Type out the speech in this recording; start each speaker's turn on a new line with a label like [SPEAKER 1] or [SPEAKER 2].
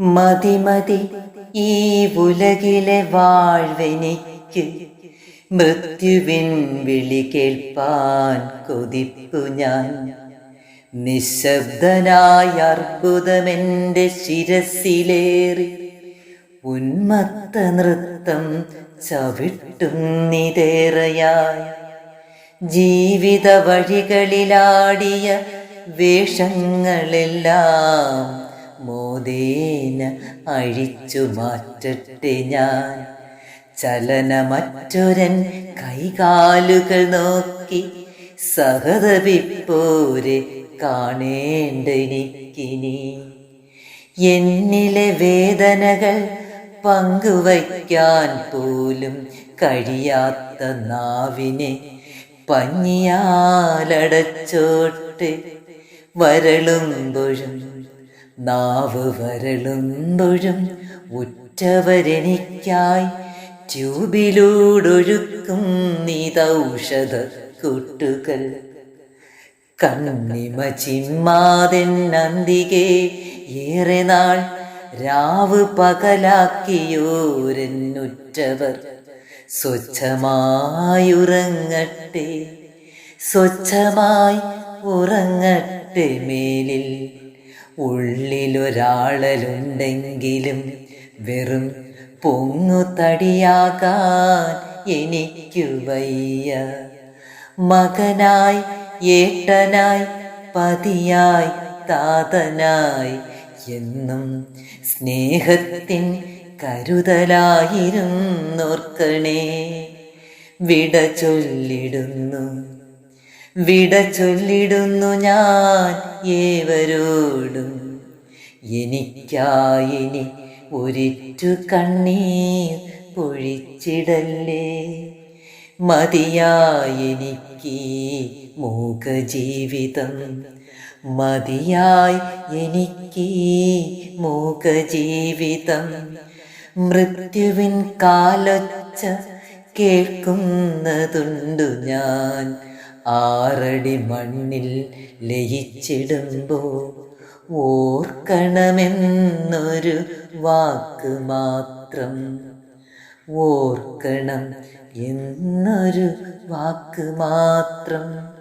[SPEAKER 1] മതി മതി ഈ ഉലകിലെ വാഴ്വെനിക്ക്. മൃത്യുവിൻ വിളി കേൾപ്പാൻ കൊതിപ്പു ഞാൻ. നിശബ്ദനായ അർബുദമെന്റെ ശിരസിലേറി ഉന്മത്ത നൃത്തം ചവിട്ടും നിതേറയായ. ജീവിത വഴികളിലാടിയ വേഷങ്ങളെല്ലാം മോദേന അഴിച്ചു മാറ്റട്ടെ ഞാൻ. ചലനമറ്റൊരൻ കൈകാലുകൾ നോക്കി സഹതപിപ്പോരെ കാണേണ്ടെനിക്കിനി. എന്നിലെ വേദനകൾ പങ്കുവയ്ക്കാൻ പോലും കഴിയാത്ത നാവിനെ പഞ്ഞിയാലടച്ചോട്ട് വരളുമ്പോഴും നാവ് വരളുമ്പോഴും ഉറ്റവരെനിക്കായി ട്യൂബിലൂടൊഴുക്കും നിതൗഷധ കൂട്ടുകൾ. കണ്ണിമ ചിമ്മാതെൻ നന്ദികെ ഏറെ നാൾ രാവ് പകലാക്കിയോരെന്നുറ്റവർ. സ്വച്ഛമായുറങ്ങട്ടെ സ്വച്ഛമായി ഉറങ്ങട്ടെ മേലിൽ ഉള്ളിലൊരാളലുണ്ടെങ്കിലും വെറും പൊങ്ങുതടിയാകാൻ എനിക്കു വയ്യ. മകനായി ഏട്ടനായി പതിയായി താതനായി എന്നും സ്നേഹത്തിൻ കരുതലായിരുന്നോർക്കണേ. വിട ചൊല്ലിടുന്നു. വിട ചൊല്ലിടുന്നു ഞാൻ ഏവരോടും. എനിക്കായിനി ഒരിറ്റു കണ്ണീർ പൊഴിച്ചിടല്ലേ. മതിയായെനിക്ക് മൂകജീവിതം. മതിയായി എനിക്ക് മൂകജീവിതം. മൃത്യുവിൻ കാലൊച്ച കേൾക്കുന്നതുണ്ടു ഞാൻ. ആറടി മണ്ണിൽ ലയിച്ചിടുമ്പോ ഓർക്കണമെന്നൊരു വാക്ക് മാത്രം. ഓർക്കണം എന്നൊരു വാക്ക് മാത്രം.